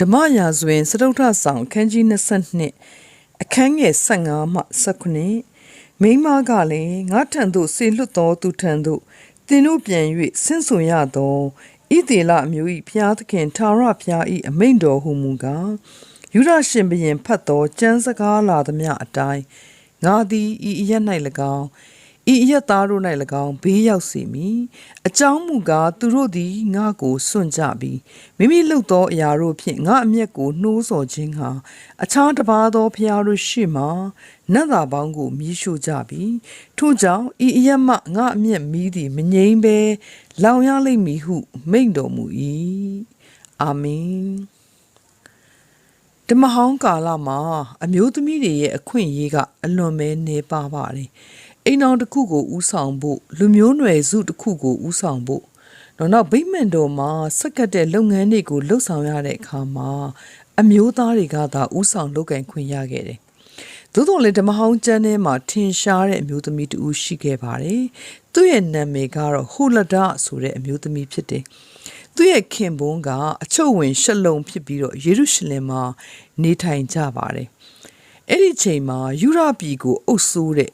ဓမ္မရာဇဝင်စတုထဆောင်အခန်းကြီး22အခန်းငယ်15မှ19မိန်းမကလည်းငါထံသို့ဆေလွတ်တော်သူထံသို့သင်တို့ပြန်၍ဆင့်ဆိုရသောဣသေလအမျိုး၏ဖျားသခင်ထာဝရဖျား၏အမိန့်တော်ဟုမူကားယူရရှင်ဘရင်ဖတ်သောကျမ်းစကားလာသမျှအတိုင်းငါသည်ဤအရက်၌၎င်း ဤအရက်သားတို့၌၎င်းဘေးရောက်စေမည်အကြောင်းမူကားသူတို့သည်ငါကိုစွန့်ကြပြီးမိမိလုပ်သောအရာတို့ဖြင့်ငါအမျက်ကိုနှိုးဆော်ခြင်းဟာအခြားတစ်ပါးသောဖျားတို့ရှိမှနတ်သားပေါင်းကိုမြည်ရှို့ကြပြီးထို့ကြောင့်ဤအရက်မှငါအမျက်မီးသည်မငြိမ်းဘဲလောင်ရလိမ့်မည်ဟု မိန့်တော်မူ၏အာမင်ဓမ္မဟောင်းကာလမှာ အမျိုးသမီးတွေရဲ့အခွင့်အရေးကအလွန်ပဲနေပါပါတယ်။ အိမ်တော်တစ်ခုကိုဥဆောင်ဖို့လူမျိုးနွယ်စုတစ်ခုကိုဥဆောင်ဖို့တော့နောက်ဗိမ္မာန်တော်မှာစက္ကတ်တဲ့လုပ်ငန်းတွေကိုလှုပ်ဆောင်ရတဲ့အခါမှာအမျိုးသားတွေကသာဥဆောင်လုပ်ကင်ခွင့်ရခဲ့တယ်။သို့တော်လည်းဓမ္မဟောင်းကျမ်းထဲမှာထင်ရှားတဲ့အမျိုးသမီးတူရှိခဲ့ပါတယ်။သူ့ရဲ့နာမည်ကတော့ဟူလဒဆိုတဲ့အမျိုးသမီးဖြစ်တယ်။သူ့ရဲ့ခင်ပွန်းကအချုပ်ဝင်ရှစ်လုံဖြစ်ပြီးတော့ယေရုရှလင်မှာနေထိုင်ကြပါတယ်။အဲ့ဒီချိန်မှာယူရပြည်ကိုအုပ်စိုးတဲ့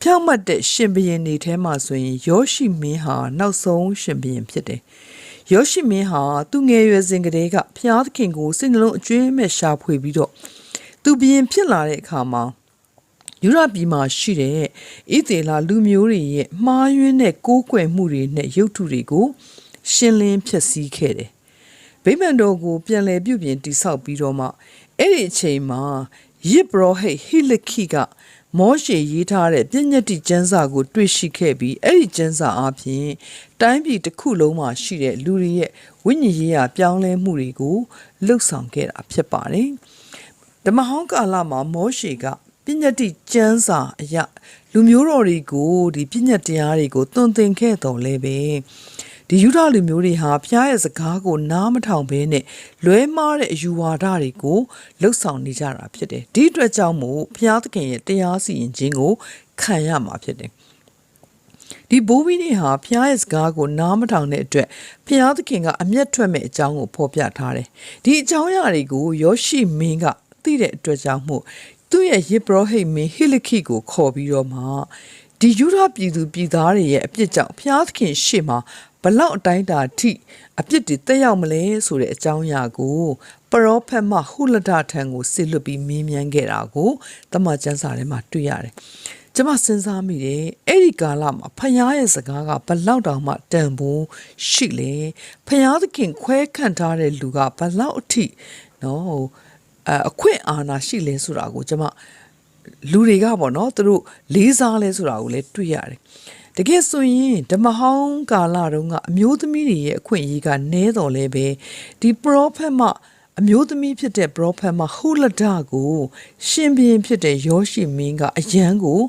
ဖြောင့်မတ်တဲ့ရှင်ဘုရင်နေထဲမှာဆိုရင်ယောရှိမင်းဟာနောက်ဆုံးရှင်ဘုရင်ဖြစ်တယ်။ယောရှိမင်းဟာသူငယ်ရွယ်စဉ်ကတည်းကဖျားသခင်ကိုစိတ်နှလုံးအကျွမ်းမဲ့ရှာဖွေပြီးတော့သူဘုရင်ဖြစ်လာတဲ့အခါမှာယူရပြည်မှာရှိတဲ့ဣသေလလူမျိုးတွေရဲ့မှားယွင်းတဲ့ကိုးကွယ်မှုတွေနဲ့ရုပ်ထုတွေကိုရှင်းလင်းဖျက်ဆီးခဲ့တယ်။ဗိမာန်တော်ကိုပြန်လည်ပြုပြင်တိဆောက်ပြီးတော့မှအဲ့ဒီအချိန်မှာယစ်ဘရောဟိတ်ဟိလခိက မောရှေရေးထားတဲ့ပြည့်ညတ်တိကျမ်းစာကို တွေ့ရှိခဲ့ပြီးအဲ့ဒီကျမ်းစာအပြင်တိုင်းပြည်တစ်ခုလုံးမှာရှိတဲ့လူတွေရဲ့ဝိညာဉ်ရေးရာပြောင်းလဲမှုတွေကိုလှုပ်ဆောင်ခဲ့တာဖြစ်ပါတယ်။ဓမ္မဟောင်းကာလမှာမောရှေကပြည့်ညတ်တိကျမ်းစာအရလူမျိုးတော်တွေကိုဒီပြည့်ညတ်တရားတွေကိုသွန်သင်ခဲ့တော်လဲပဲ ဒီယူဒလူမျိုးတွေဟာဖျားရဲ့စကားကိုနားမထောင်ဘဲနဲ့လွဲမားတဲ့အယူဝါဒတွေကိုလှုပ်ဆောင်နေကြတာဖြစ်တယ်ဒီအတွက်ကြောင့်မို့ဖျားသခင်ရဲ့တရားစီရင်ခြင်းကိုခံရမှာဖြစ်တယ်ဒီဘိုးဘီတွေဟာဖျားရဲ့စကားကိုနားမထောင်တဲ့အတွက်ဖျားသခင်ကအမျက်ထွက်မဲ့အကြောင်းကိုဖော်ပြထားတယ်။ဒီအကြောင်းအရာတွေကိုယောရှိမင်းကသိတဲ့အတွက်ကြောင့်မို့သူ့ရဲ့ယေဘရဟိတ်မင်းဟိလခိကိုခေါ်ပြီးတော့မှဒီယူဒပြည်သူပြည်သားတွေရဲ့အပြစ်ကြောင့်ဖျားသခင်ရှေ့မှာ ဘလောက်အတိုင်းတာထိအပြစ်တွေတက်ရောက်မလဲဆိုတဲ့အကြောင်းအရာကိုပရောဖက်မဟူလဒထံကိုစစ်လွတ်ပြီးမေးမြန်းခဲ့တာကိုတမန်ကျမ်းစာထဲမှာတွေ့ရတယ်။ကျွန်မစဉ်းစားမိတယ်အဲ့ဒီကာလမှာဖယားရဲ့စကားကဘလောက်တောင်မှတန်ဖိုးရှိလေဖယားသခင်ခွဲခန့်ထားတဲ့လူကဘလောက်အထိနော်အအခွင့်အာဏာရှိလဲဆိုတာကိုကျွန်မလူတွေကပေါ့နော်သူတို့လေးစားလဲဆိုတာကိုလည်းတွေ့ရတယ် တကယ်ဆိုရင်ဓမ္မဟောင်းကာလတုန်းကအမျိုးသမီးတွေရဲ့အခွင့်အရေးကနည်းတော်လဲပဲဒီပရောဖက်မအမျိုးသမီးဖြစ်တဲ့ပရောဖက်မဟူလဒကို ရှင်ဘုရင်ဖြစ်တဲ့ယောရှိမင်းကအယံကို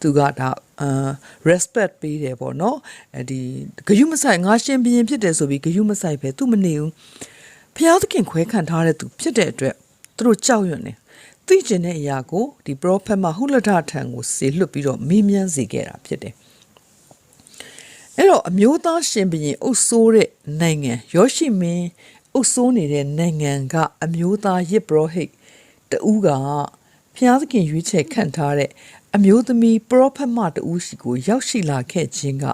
သူကဒါအာ respect ပေးတယ်ပေါ့နော်အဲဒီဂယုမဆိုင်ငါရှင်ဘုရင်ဖြစ်တယ်ဆိုပြီးဂယုမဆိုင်ပဲသူမနေဘူးဖျားသခင်ခွဲခံထားတဲ့သူဖြစ်တဲ့အတွက်သူတို့ကြောက်ရွံ့နေသိကျင်တဲ့အရာကိုဒီပရောဖက်မဟူလဒထံကိုဆေလွတ်ပြီးတော့မေးမြန်းစေခဲ့တာဖြစ်တယ် အဲ့တော့အမျိုးသားရှင်ဘုရင်အုပ်စိုးတဲ့နိုင်ငံယောရှိမင်းအုပ်စိုးနေတဲ့နိုင်ငံကအမျိုးသားယစ်ဘရဟိတ်တူးကဖျားသခင်ရွေးချယ်ခန့်ထားတဲ့အမျိုးသမီးပရောဖက်မတူးစီကိုရောက်ရှိလာခဲ့ခြင်းက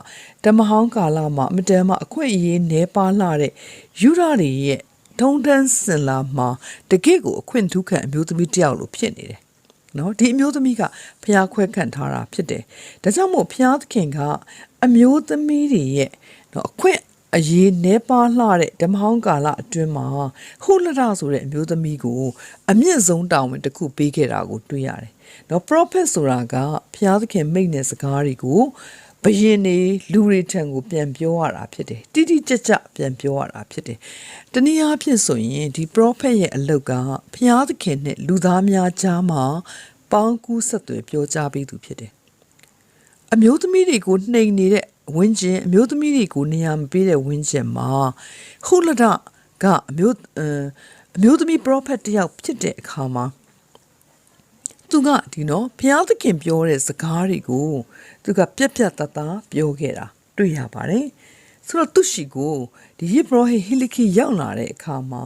ဓမ္မဟောင်းကာလမှာအမတန်မှအခွင့်အရေးနှဲပါလာတဲ့ယူရတွေရဲ့ထုံတန်းစင်လာမှာတကယ့်ကိုအခွင့်ထူးခံအမျိုးသမီးတစ်ယောက်လိုဖြစ်နေတယ်နော်ဒီအမျိုးသမီးကဖျားခွဲခန့်ထားတာဖြစ်တယ်။ဒါကြောင့်မို့ဖျားသခင်က အမျိုးသမီးတွေရဲ့နော်အခွင့်အရေးနှဲပါလှတဲ့ဓမ္မဟောင်းကာလအတွင်းမှာဟူလဒဆိုတဲ့အမျိုးသမီးကိုအမြင့်ဆုံးတာဝန်တစ်ခုပေးခဲ့တာကိုတွေ့ရတယ်။နော် prophet ဆိုတာကဖျားသခင်မိန့်တဲ့စကားတွေကိုဘယင်နေလူတွေထံကိုပြန်ပြောရတာဖြစ်တယ်တိတိကျကျပြန်ပြောရတာဖြစ်တယ်တနည်းအားဖြင့်ဆိုရင်ဒီ prophet ရဲ့အလုပ်ကဖျားသခင်နဲ့လူသားများကြားမှာပေါင်းကူးဆက်သွယ်ပြောကြားပေးသူဖြစ်တယ် အမျိုးသမီးတွေကိုနှိမ်နေတဲ့ဝင်းကျင်အမျိုးသမီးတွေကိုနေရာမပေးတဲ့ဝင်းကျင်မှာဟူလဒကအမျိုးအအမျိုးသမီး prophet တယောက်ဖြစ်တဲ့အခါမှာသူကဒီနော်ဘုရားသခင်ပြောတဲ့စကားတွေကိုသူကပြက်ပြက်တသားပြောခဲ့တာတွေ့ရပါတယ်ဆိုတော့သူရှိကိုဒီယေဘရဟိဟိလိခိရောက်လာတဲ့အခါမှာ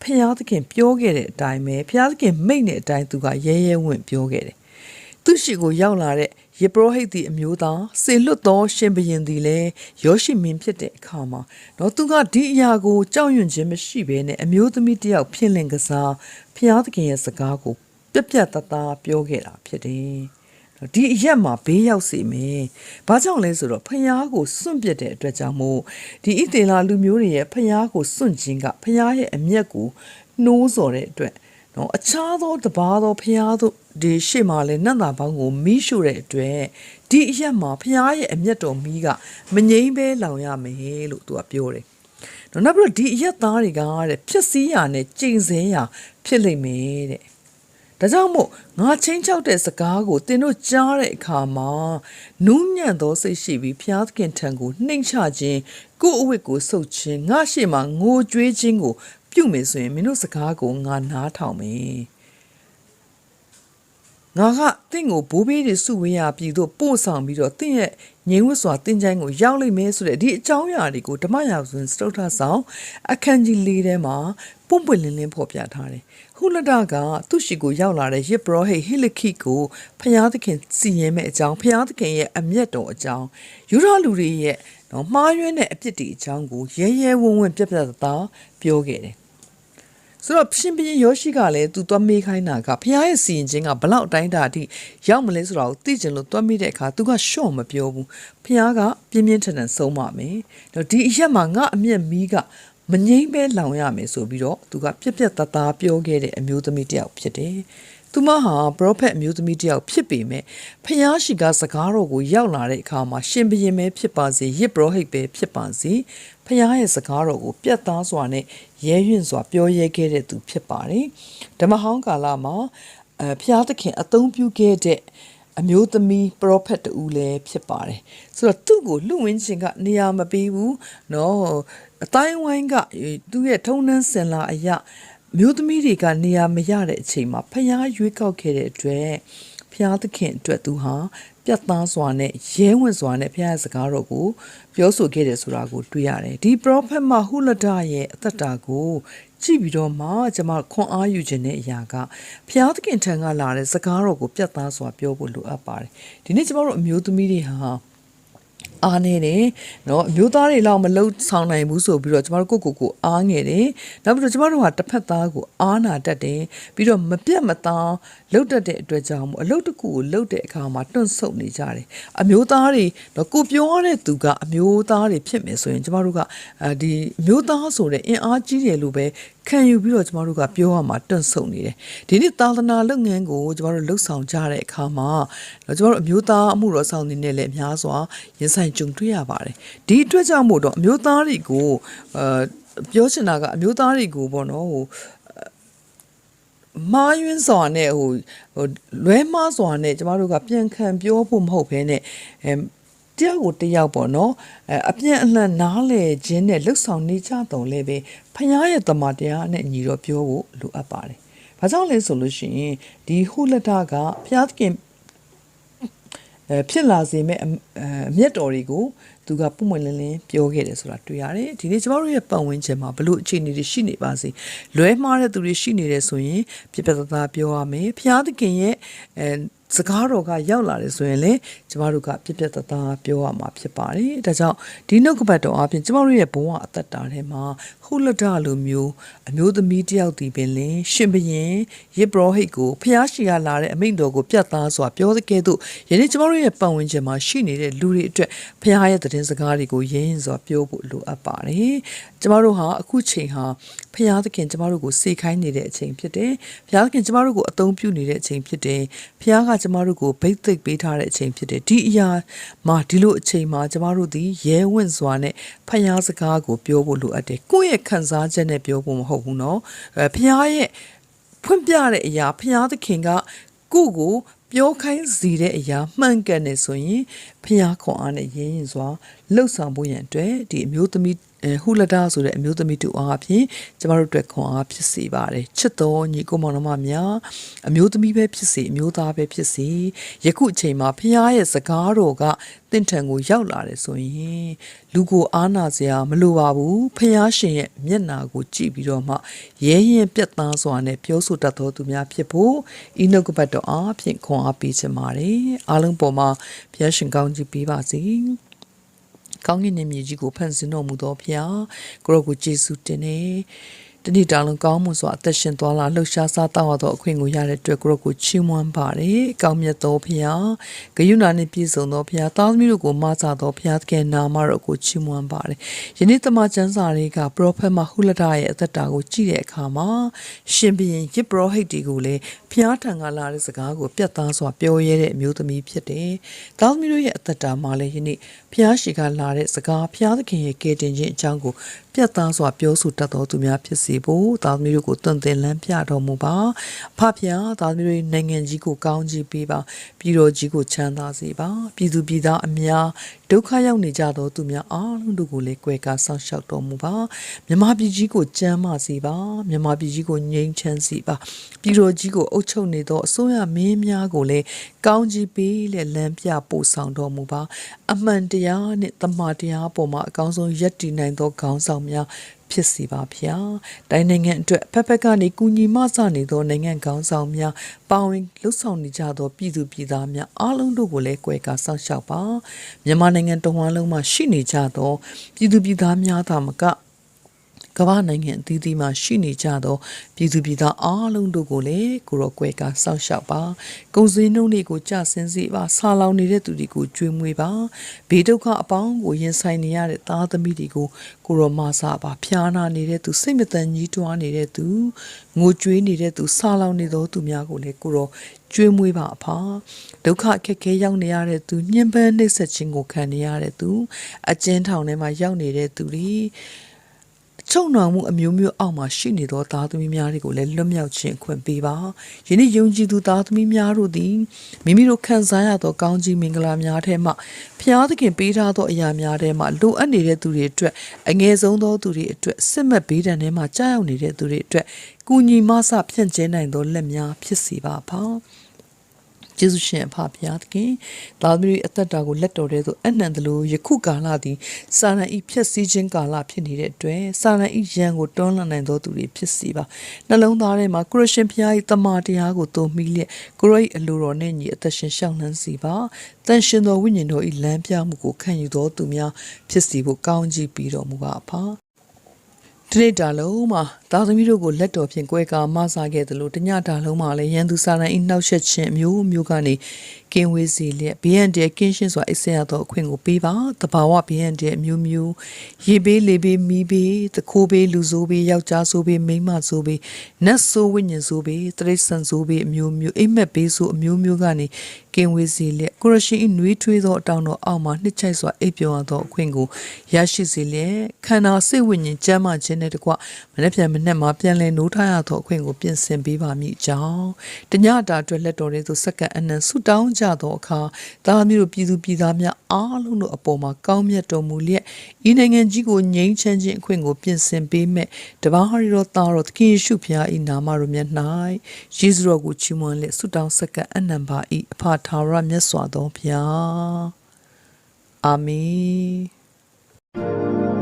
ဖဖျားသခင်ပြောခဲ့တဲ့အတိုင်းပဲဖျားသခင်မိတ်တဲ့အတိုင်းသူကရဲရဲဝံ့ပြောခဲ့တယ်သူရှိကိုရောက်လာတဲ့ ယေဘရဟိတ်ဒီအမျိုးသားစေလွတ်သော ရှင်ဘရင်ဒီလည်းယောရှိမင်းဖြစ်တဲ့အခါမှာတော့သူကဒီအရာကိုကြောက်ရွံ့ခြင်းမရှိဘဲနဲ့အမျိုးသမီးတစ်ယောက်ဖြစ်လင်ကစားဖျားသခင်ရဲ့စကားကိုပြက်ပြက်သားသားပြောခဲ့တာဖြစ်တယ်ဒီအရက်မှာဘေးရောက်စေမယ်။ဘာကြောင့်လဲဆိုတော့ဖျားကိုစွန့်ပစ်တဲ့အတွက်ကြောင့်မို့ဒီဣသေလလူမျိုးတွေရဲ့ဖျားကိုစွန့်ခြင်းကဖျားရဲ့အမျက်ကိုနှိုးဆော်တဲ့အတွက် နော်အခြားသောတပါးသောဖျားတို့ဒီရှေ့မှာလဲနတ်သားပေါင်းကိုမီးရှို့တဲ့အတွက်ဒီအရက်မှာဖျားရဲ့အမျက်တော်မီးကမငိမ့်ပဲလောင်ရမယ်လို့သူကပြောတယ်။နော်နောက်ပြီးတော့ဒီအရက်သားတွေကတဲ့ဖြစ်စည်းရနဲ့ကျိန်စဲရဖြစ်လိမ့်မယ်တဲ့။ဒါကြောင့်မို့ငါချင်းချောက်တဲ့စကားကိုသင်တို့ကြားတဲ့အခါမှာနူးညံ့သောစိတ်ရှိပြီးဖျားသခင်ထံကိုနှိမ်ချခြင်းကိုယ့်အဝတ်ကိုဆုပ်ခြင်းငါရှေ့မှာငိုကြွေးခြင်းကို ပြုမယ်ဆိုရင်မင်းတို့စကားကိုငါနားထောင်မယ်။ငါကတင့်ကိုဘိုးဘေးတွေစုဝေးရပြည်သို့ပို့ဆောင်ပြီးတော့တင့်ရဲ့ငြိမ်ဝတ်စွာတင်ချိုင်းကိုရောက်လိမ့်မယ်ဆိုတဲ့ဒီအကြောင်းအရာတွေကိုဓမ္မရာဇဝင်စတုထဆောင်အခန်းကြီး၄ထဲမှာပုံပွင့်လင်းလင်းဖော်ပြထားတယ်။ဟုလဒကသူ့ရှိကိုရောက်လာတဲ့ယစ်ဘရောဟိတ်ဟီလခိကိုဖျားသခင်စီရင်မဲ့အကြောင်းဖျားသခင်ရဲ့အမျက်တော်အကြောင်းယူရလူတွေရဲ့နော်မှားယွင်းတဲ့အပြစ်တွေအကြောင်းကိုရဲရဲဝံ့ဝံ့ပြပြသားပြောခဲ့တယ် ဆိုတော့ရှင်ဘရင်ယောရှိကလည်းသူသွားမေးခိုင်းတာကဖခင်ရဲ့စီရင်ခြင်းကဘလောက်အတိုင်းတာအထိရောက်မလဲဆိုတော့သိချင်လို့သွားမေးတဲ့အခါသူကရှော့မပြောဘူးဖခင်ကပြင်းပြင်းထန်ထန်ဆုံးပါမယ်တော့ဒီအရက်မှာငါအမျက်မီးကမငိမ့်ပဲလောင်ရမယ်ဆိုပြီးတော့သူကပြက်ပြက်တသားပြောခဲ့တဲ့အမျိုးသမီးတစ်ယောက်ဖြစ်တယ် သူမဟာပရောဖက်အမျိုးသမီးတစ်ယောက်ဖြစ်ပေမဲ့ဖျားရှိကစကားတော်ကိုရောက်လာတဲ့အခါမှာရှင်ဘရင်ပဲဖြစ်ပါစေရစ်ပရောဟိတ်ပဲဖြစ်ပါစေဖျားရဲ့စကားတော်ကိုပြတ်သားစွာနဲ့ရဲရွံ့စွာပြောရဲခဲ့တဲ့သူဖြစ်ပါတယ်ဓမ္မဟောင်းကာလမှာအဖျားသခင်အသုံးပြုခဲ့တဲ့အမျိုးသမီးပရောဖက်တူလည်းဖြစ်ပါတယ်ဆိုတော့သူ့ကိုလူဝင်ချင်းကနေရာမပေးဘူးเนาะအတိုင်းဝိုင်းကသူ့ရဲ့ထုံနှန်းစင်လာအရာ မျိုးသမီးတွေကနေရာမရတဲ့အချိန်မှာဖျားရွေးကောက်ခဲ့တဲ့အတွက်ဖျားသခင်အတွက်သူဟာပြတ်သားစွာနဲ့ရဲဝင်စွာနဲ့ဖျားရဲ့စကားတော်ကိုပြောဆိုခဲ့တယ်ဆိုတာကိုတွေ့ရတယ်ဒီ prophet မဟုလဒရဲ့အသက်တာကိုကြည့်ပြီးတော့မှကျွန်မခွန်အားယူခြင်းတဲ့အရာကဖျားသခင်ထံကလာတဲ့စကားတော်ကိုပြတ်သားစွာပြောဖို့လိုအပ်ပါတယ်ဒီနေ့ကျွန်တော်တို့အမျိုးသမီးတွေဟာ အားနေတယ်เนาะအမျိုးသားတွေလောက်မလှုပ်ဆောင်နိုင်ဘူးဆိုပြီးတော့ကျမတို့ကိုကိုကိုအားငယ်တယ်နောက်ပြီးတော့ကျမတို့ဟာတစ်ဖက်သားကိုအားနာတတ်တယ်ပြီးတော့မပြတ်မသားလှုပ်တတ်တဲ့အတွက်ကြောင့်မို့အလုပ်တစ်ခုကိုလှုပ်တဲ့အခါမှာတွန့်ဆုတ်နေကြတယ်အမျိုးသားတွေတော့ကိုပြောရတဲ့သူကအမျိုးသားတွေဖြစ်မယ်ဆိုရင်ကျမတို့ကအဲဒီအမျိုးသားဆိုတဲ့အင်အားကြီးတယ်လို့ပဲ ခံယူပြီးတော့ကျမတို့ကပြောရမှာတွန့်ဆုတ်နေတယ်ဒီနေ့သာသနာလုပ်ငန်းကိုကျမတို့လှုပ်ဆောင်ကြတဲ့အခါမှာကျမတို့အမျိုးသားအမှုတော်ဆောင်နေနဲ့လည်းအများစွာရင်ဆိုင်ကြုံတွေ့ရပါတယ်ဒီအတွက်ကြောင့်မို့တော့အမျိုးသားတွေကိုအဲပြောချင်တာကအမျိုးသားတွေကိုပေါ့နော်ဟိုမာယွန်းစွာနဲ့ဟိုဟိုလွဲမားစွာနဲ့ကျမတို့ကပြန်ခံပြောဖို့မဟုတ်ဘဲနဲ့အဲ တယောက်ကိုတယောက်ပေါ့နော်အဲအပြန်အလှန်နားလေခြင်းနဲ့လှုပ်ဆောင်နေကြတော့လည်းပဲဖခင်ရဲ့တမန်တရားနဲ့ညီတော့ပြောဖို့လိုအပ်ပါတယ်။ဘာကြောင့်လဲဆိုလို့ရှိရင်ဒီဟုလတာကဖခင်အဲဖြစ်လာစေမဲ့အမျက်တော်တွေကိုသူကပုံမှန်လင်းလင်းပြောခဲ့တယ်ဆိုတာတွေ့ရတယ်ဒီနေ့ကျမတို့ရဲ့ပတ်ဝန်းကျင်မှာဘလို့အခြေအနေတွေရှိနေပါစေလွဲမှားတဲ့သူတွေရှိနေတယ်ဆိုရင်ပြပြသားသားပြောရမယ်ဖျားသခင်ရဲ့အဲ စကားတော်ကရောက်လာတယ်ဆိုရင်လေကျမတို့ကပြပြတသားပြောရမှာဖြစ်ပါတယ်။ဒါကြောင့်ဒီနှုတ်ကပတ်တော်အပြင်ကျမတို့ရဲ့ဘဝအသက်တာထဲမှာဟူလဒလိုမျိုးအမျိုးသမီးတယောက်ဒီပင်လင်ရှင်ဘရင်ယေဘရဟိတ်ကိုဖျားရှိရလာတဲ့အမိန့်တော်ကိုပြတ်သားစွာပြောတဲ့ကဲ့သို့ယနေ့ကျမတို့ရဲ့ပတ်ဝန်းကျင်မှာရှိနေတဲ့လူတွေအတွက်ဖျားရဲ့သတင်းစကားတွေကိုရင်းရင်စွာပြောဖို့လိုအပ်ပါတယ်။ကျမတို့ဟာအခုချိန်ဟာဖျားသခင်ကျမတို့ကိုစေခိုင်းနေတဲ့အချိန်ဖြစ်တယ်။ဖျားသခင်ကျမတို့ကိုအသုံးပြုနေတဲ့အချိန်ဖြစ်တယ်။ဖျားကကျမတို့ကိုဗိတ်သိက်ပေးထားတဲ့အချိန်ဖြစ်တယ်ဒီအရာမှာဒီလိုအချိန်မှာကျမတို့ဒီရဲဝင့်စွာနဲ့ဖျားစကားကိုပြောဖို့လိုအပ်တယ်ကိုယ့်ရဲ့ခံစားချက်နဲ့ပြောဖို့မဟုတ်ဘူးเนาะအဲဖျားရဲ့ဖွင့်ပြတဲ့အရာဖျားသခင်ကကိုယ့်ကိုပြောခိုင်းစီတဲ့အရာမှန်ကန်နေဆိုရင်ဖျားခွန်အားနဲ့ရင်းရင်စွာလှုပ်ဆောင်ဖို့ရန်အတွက်ဒီအမျိုးသမီး အဲ ဟူလဒါဆိုတဲ့အမျိုးသမီးတူအားဖြင့်ကျမတို့အတွက်ခွန်အားဖြစ်စေပါတယ်ချစ်တော်ညီကိုမောင်နှမများအမျိုးသမီးပဲဖြစ်စေအမျိုးသားပဲဖြစ်စေယခုအချိန်မှာဖခင်ရဲ့စကားတော်ကတင့်ထံကိုရောက်လာတယ်ဆိုရင်လူကိုအားနာစရာမလိုပါဘူးဖခင်ရှင်ရဲ့မျက်နာကိုကြည့်ပြီးတော့မှရဲရင်ပြတ်သားစွာနဲ့ပြောဆိုတတ်တော်သူများဖြစ်ဖို့ဤနှုတ်ကပတ်တော်အားဖြင့်ခွန်အားပေးချင်ပါတယ်အားလုံးပေါ်မှာဖခင်ရှင်ကောင်းကြီးပေးပါစေ ကောင်းကင်နဲ့မြေကြီးကိုဖန်ဆင်းတော်မူသောဖျားကိုရောကိုယေရှုတင်နေ တနေ့တာလုံးကောင်းမှုစွာအသက်ရှင်သွားလာလှူရှားစားတောက်သောအခွင့်ကိုရတဲ့အတွက်ကိုရောကိုချီးမွမ်းပါတယ်။ကောင်းမြတ်သောဖျားဂယုဏနှင့်ပြည့်စုံသောဖျားသားသမီးတို့ကိုမဆာသောဖျားသခင်နာမတော်ကိုချီးမွမ်းပါတယ်။ယနေ့တမန်ကျမ်းစာတွေကပရောဖက်မဟုလဒရဲ့အသက်တာကိုကြည့်တဲ့အခါမှာရှင်ဘုရင်ယစ်ပရောဟိတ်တွေကိုလည်းဖျားထံကလာတဲ့စကားကိုပြတ်သားစွာပြောရဲတဲ့အမျိုးသမီးဖြစ်တယ်။သားသမီးတို့ရဲ့အသက်တာမှာလည်းယနေ့ဖျားရှိကလာတဲ့စကားဖျားသခင်ရဲ့ကယ်တင်ခြင်းအကြောင်းကိုပြတ်သားစွာပြောဆိုတတ်တော်သူများဖြစ်စေဖို့သားသမီးတို့ကိုတွင်တင်လန်းပြတော်မူပါ။ဖဖျားသားသမီးတို့ရဲ့နိုင်ငံကြီးကိုကောင်းချီးပေးပါ။ပြည်တော်ကြီးကိုချမ်းသာစေပါ။ပြည်သူပြည်သားအများဒုက္ခရောက်နေကြသောသူများအားလုံးတို့ကိုလည်းကြွယ်ကာဆောင်ရှောက်တော်မူပါ။မြမပြည်ကြီးကိုကျမ်းမာစေပါ။မြမပြည်ကြီးကိုငြိမ်းချမ်းစေပါ။ပြည်တော်ကြီးကိုအုပ်ချုပ်နေသောအစိုးရမင်းများကိုလည်းကောင်းချီးပေးလက်လမ်းပြပို့ဆောင်တော်မူပါ။အမှန်တရားနှင့်တမန်တရားပေါ်မှာအကောင်းဆုံးယက်တည်နိုင်သောခေါင်းဆောင်များ ဖြစ်စီပါဗျာ။တိုင်းနိုင်ငံအတွက်ဖက်ဖက်ကနေကုညီမဆနေသောနိုင်ငံခေါင်းဆောင်များပါဝင်လှုပ်ဆောင်နေကြသောပြည်သူပြည်သားများအားလုံးတို့ကိုလည်းကြွယ်ကာစောင့်ရှောက်ပါ။မြန်မာနိုင်ငံတော်ဝန်လုံးမှာရှိနေကြသောပြည်သူပြည်သားများသာမက ကမ္ဘာနိုင်ငံအသီးသီးမှာရှိနေကြသောပြည်သူပြည်သားအားလုံးတို့ကိုလည်းကိုရောကွယ်ကစောင့်ရှောက်ပါ။ကုန်စည်နှုန်းတွေကိုကြဆင်းစေပါ။ဆာလောင်နေတဲ့သူတွေကိုကြွေးမွေးပါ။ဘေးဒုက္ခအပေါင်းကိုရင်ဆိုင်နေရတဲ့သားသမီးတွေကိုကိုရောမဆာပါ။ဖျားနာနေတဲ့သူစိတ်မတန်ကြီးတွားနေတဲ့သူငိုကြွေးနေတဲ့သူဆာလောင်နေသောသူများကိုလည်းကိုရောကျွေးမွေးပါအဖာဒုက္ခအခက်ခဲရောက်နေရတဲ့သူညှဉ်းပန်းနှိပ်စက်ခြင်းကိုခံနေရတဲ့သူအကျဉ်းထောင်ထဲမှာရောက်နေတဲ့သူတွေ ချုံနှောင်မှုအမျိုးမျိုးအောက်မှာရှိနေသောသားသမီးများတွေကိုလည်းလွတ်မြောက်ခြင်းခွင့်ပေးပါယနေ့ယုံကြည်သူသားသမီးများတို့သည်မိမိတို့ခံစားရသောကောင်းကြီးမင်္ဂလာများထဲမှဖျားသခင်ပေးထားသောအရာများထဲမှလိုအပ်နေတဲ့သူတွေအတွက်အငယ်ဆုံးသောသူတွေအတွက်စစ်မှတ်ဘေးဒဏ်ထဲမှာကြာရောက်နေတဲ့သူတွေအတွက်ကုညီမဆဖြန့်ကျဲနိုင်သောလက်များဖြစ်စေပါဖာ ကျေးဇူးရှင်အဖဖျားသခင်သာသမီအသက်တာကိုလက်တော်တဲ့သို့အနှံတယ်လို့ယခုကာလသည်စာရန်ဤဖြည့်ဆည်းခြင်းကာလဖြစ်နေတဲ့အတွက်စာရန်ဤရန်ကိုတွန်းလှန်နိုင်သောသူတွေဖြစ်စီပါနှလုံးသားထဲမှာခရစ်ရှင်ဖျား၏တမန်တရားကိုသုံးမိလျက်ကိုရိတ်အလိုတော်နဲ့ညီအသက်ရှင်ရှောက်နှံစီပါတန်ရှင်သောဝိညာဉ်တော်၏လမ်းပြမှုကိုခံယူသောသူများဖြစ်စီဖို့ကောင်းကြီးပြီးတော်မူပါအဖာ ဒီနေ့တာလုံးမှာသားသမီးတို့ကိုလက်တော်ဖြင့်ကြွယ်ကာမဆာခဲ့တယ်လို့တညတာလုံးမှာလည်းရန်သူစာရန်ဤနှောက်ယှက်ခြင်းအမျိုးမျိုးကနေ ကင်းဝေးစေလျက်ဘေးရန်တဲ့ကင်းရှင်းစွာအိဆရာသောအခွင့်ကိုပေးပါတဘာဝဘေးရန်တဲ့အမျိုးမျိုးရေဘေးလေဘေးမီးဘေးတခိုးဘေးလူဆိုးဘေးယောက်ျားဆိုးဘေးမိန်းမဆိုးဘေးနတ်ဆိုးဝိညာဉ်ဆိုးဘေးတရိษံဆိုးဘေးအမျိုးမျိုးအိမ်မက်ဘေးဆိုးအမျိုးမျိုးကနေကင်းဝေးစေလျက်ကိုရရှင်ဤနွေးထွေးသောအတောင်တော်အောက်မှာနှစ်ချိုက်စွာအိပ်ပျော်သောအခွင့်ကိုရရှိစေလျက်ခန္ဓာစိတ်ဝိညာဉ်ကျမ်းမာခြင်းနဲ့တကွမနေ့ပြန်မနေ့မှာပြန်လည်နိုးထရသောအခွင့်ကိုပြင်ဆင်ပေးပါမည်အကြောင်းတညတာအတွက်လက်တော်လေးသို့စက္ကန့်အနံဆုတောင်းကြသောအခါသားမျိုးတို့ပြည်သူပြည်သားများအားလုံးတို့အပေါ်မှာကောင်းမြတ်တော်မူလျက်ဤနိုင်ငံကြီးကိုငြိမ်းချမ်းခြင်းအခွင့်ကိုပြင်ဆင်ပေးမဲ့တပါးဟရီတော်သားတော်သခင်ယေရှုဖျားဤနာမတော်မြတ်၌ယေရှုတော်ကိုချီးမွမ်းလျက်ဆုတောင်းစက္ကန့်အနံပါဤအဖထာဝရမြတ်စွာသောဘုရားအာမင်